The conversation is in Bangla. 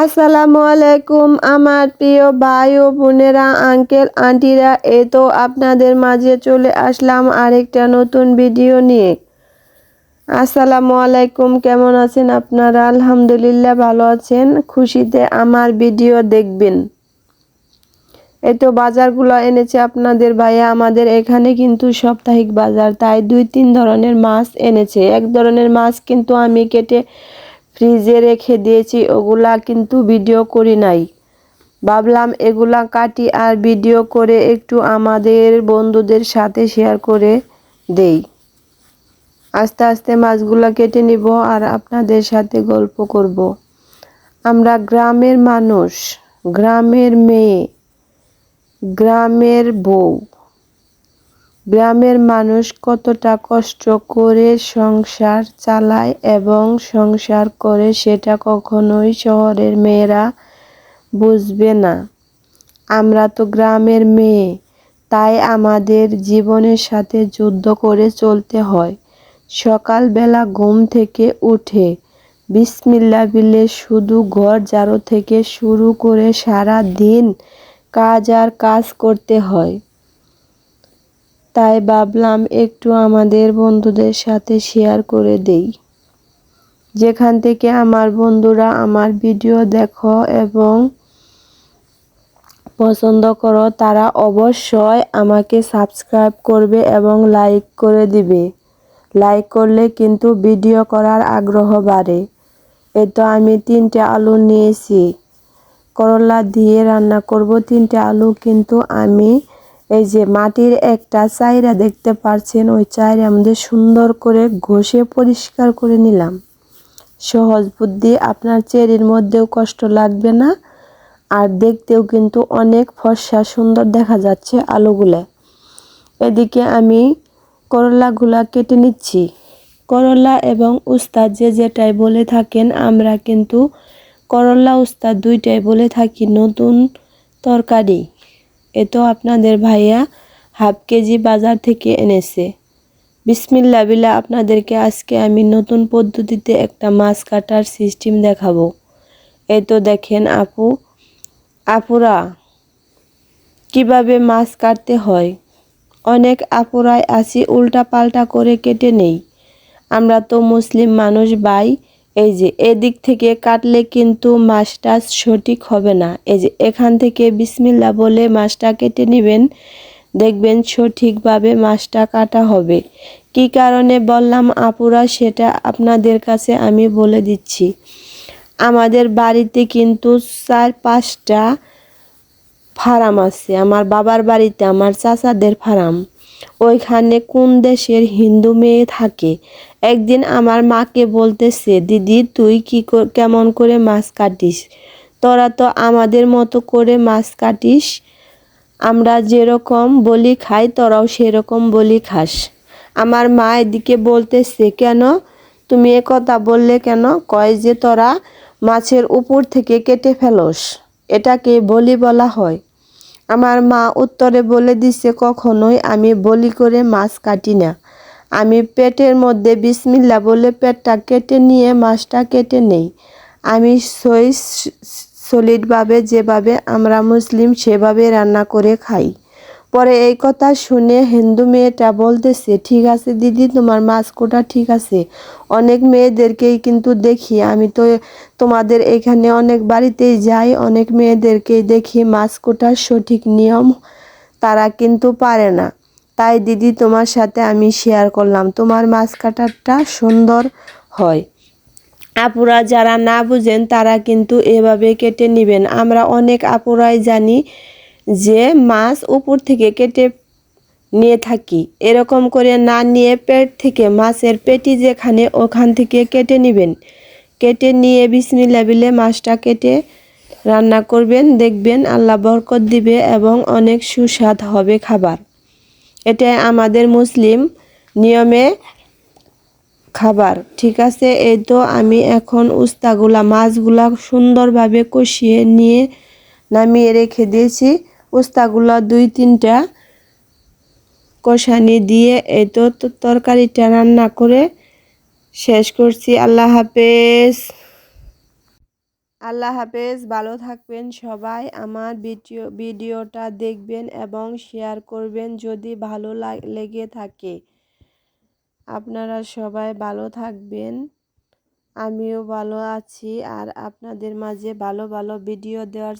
আসসালামু আলাইকুম, আমার প্রিয় ভাই ও বোনেরা, আঙ্কেল, আন্টিরা এই তো আপনাদের মাঝে চলে আসলাম আরেকটা নতুন ভিডিও নিয়ে। আসসালামু আলাইকুম, কেমন আছেন আপনারা? আলহামদুলিল্লাহ ভালো আছেন, খুশিতে আমার ভিডিও দেখবেন। এই তো বাজারগুলো এনেছে আপনাদের ভাইয়া, আমাদের এখানে কিন্তু সাপ্তাহিক বাজার, তাই দুই তিন ধরনের মাছ এনেছে। এক ধরনের মাছ কিন্তু আমি কেটে ফ্রিজে রেখে দিয়েছি, ওগুলা কিন্তু ভিডিও করি নাই। ভাবলাম এগুলা কাটি আর ভিডিও করে একটু আমাদের বন্ধুদের সাথে শেয়ার করে দেই। আস্তে আস্তে মাছগুলো কেটে নিব আর আপনাদের সাথে গল্প করব। আমরা গ্রামের মানুষ, গ্রামের মেয়ে, গ্রামের বউ। গ্রামের মানুষ কতটা কষ্ট করে সংসার চালায় এবং সংসার করে সেটা কখনোই শহরের মেয়েরা বুঝবে না। আমরা তো গ্রামের মেয়ে, তাই আমাদের জীবনের সাথে যুদ্ধ করে চলতে হয়। সকালবেলা ঘুম থেকে উঠে বিসমিল্লা বিলে শুধু ঘর ঝাড়ু থেকে শুরু করে সারা দিন কাজ আর কাজ করতে হয়। তাই ভাবলাম একটু আমাদের বন্ধুদের সাথে শেয়ার করে দেই। যেখান থেকে আমার বন্ধুরা আমার ভিডিও দেখো এবং পছন্দ করো, তারা অবশ্যই আমাকে সাবস্ক্রাইব করবে এবং লাইক করে দিবে। লাইক করলে কিন্তু ভিডিও করার আগ্রহ বাড়ে। এ তো আমি তিনটে আলু নিয়েছি। করলা দিয়ে রান্না করব। তিনটে আলু কিন্তু আমি এই যে মাটির একটা চাইরা দেখতে পারছেন, ওই চাইরা আমাদের সুন্দর করে ঘষে পরিষ্কার করে নিলাম। সহজ বুদ্ধি, আপনার চেরির মধ্যেও কষ্ট লাগবে না, আর দেখতেও কিন্তু অনেক ফর্সা সুন্দর দেখা যাচ্ছে আলুগুলো। এদিকে আমি করলাগুলা কেটে নিচ্ছি। করলা এবং উস্তাদ যে যেটাই বলে থাকেন, আমরা কিন্তু করলা উস্তাদ দুইটাই বলে থাকি নতুন তরকারি। এ তো আপনাদের ভাইয়া হাফ কেজি বাজার থেকে এনেছে। বিসমিল্লা বিলা আপনাদেরকে আজকে আমি নতুন পদ্ধতিতে একটা মাছ কাটার সিস্টেম দেখাবো। এ তো দেখেন আপু, আপুরা, কীভাবে মাছ কাটতে হয়? অনেক আপুরাই আসি উল্টা পাল্টা করে কেটে নেই। আমরা তো মুসলিম মানুষ বাই এই যে এদিক থেকে কাটলে কিন্তু মাছটা সঠিক হবে না। এই যে এখান থেকে বিসমিল্লা বলে মাছটা কেটে নেবেন। দেখবেন সঠিকভাবে মাছটা কাটা হবে। কি কারণে বললাম আপুরা, সেটা আপনাদের কাছে আমি বলে দিচ্ছি। আমাদের বাড়িতে কিন্তু চার পাঁচটা ফার্ম আছে। আমার বাবার বাড়িতে, আমার চাচাদের ফার্ম। ওইখানে কোন দেশের হিন্দু মেয়ে থাকে? একদিন আমার মাকে বলতেছে, দিদি, তুই কি কেমন করে মাছ কাটিস? তোরা তো আমাদের মতো করে মাছ কাটিস। আমরা যেরকম বলি খাই, তোরাও সেরকম বলি খাস। আমার মা এদিকে বলতেছে, কেন? তুমি এ কথা বললে কেন? কয় যে তোরা মাছের উপর থেকে কেটে ফেলোস। এটাকে বলি বলা হয়। আমার মা উত্তরে বলে দিছে, কখনোই আমি বলি করে মাছ কাটি না। আমি পেটের মধ্যে বিসমিল্লা বলে পেটটা কেটে নিয়ে মাছটা কেটে নেই। আমি সই সলিডভাবে যেভাবে আমরা মুসলিম সেভাবে রান্না করে খাই। পরে এই কথা শুনে হিন্দু মেয়েটা বলতেছে, ঠিক আছে দিদি, তোমার মাছ কোটা ঠিক আছে। অনেক মেয়েদেরকেই কিন্তু দেখি। আমি তো তোমাদের এখানে অনেক বাড়িতেই যাই, অনেক মেয়েদেরকেই দেখি মাছ কোটার সঠিক নিয়ম তারা কিন্তু পারে না। তাই দিদি, তোমার সাথে আমি শেয়ার করলাম। তোমার মাছ কাটারটা সুন্দর হয়। আপুরা যারা না বুঝেন, তারা কিন্তু এভাবে কেটে নেবেন। আমরা অনেক আপুরাই জানি যে মাছ উপর থেকে কেটে নিয়ে থাকি, এরকম করে না নিয়ে পেট থেকে মাছের পেটি যেখানে ওখান থেকে কেটে নেবেন। কেটে নিয়ে বিসমিল্লা বিলে মাছটা কেটে রান্না করবেন, দেখবেন আল্লাহ বরকত দিবে এবং অনেক সুস্বাদ হবে খাবার। এটা আমাদের মুসলিম নিয়মে খাবার, ঠিক আছে? এই তো আমি এখন উস্তাগুলা মাছগুলা সুন্দরভাবে কষিয়ে নিয়ে নামিয়ে রেখে দিয়েছি। উস্তাগুলা দুই তিনটা কষানি দিয়ে এই তো তরকারিটা রান্না করে শেষ করছি। আল্লাহ হাফেজ। আল্লাহ হাফেজ। ভালো থাকবেন সবাই। আমার ভিডিও, ভিডিওটা দেখবেন এবং শেয়ার করবেন যদি ভালো লাগ- থাকে। আপনারা সবাই ভালো থাকবেন। আমিও ভালো আছি আর আপনাদের মাঝে ভালো ভালো ভিডিও দেওয়ার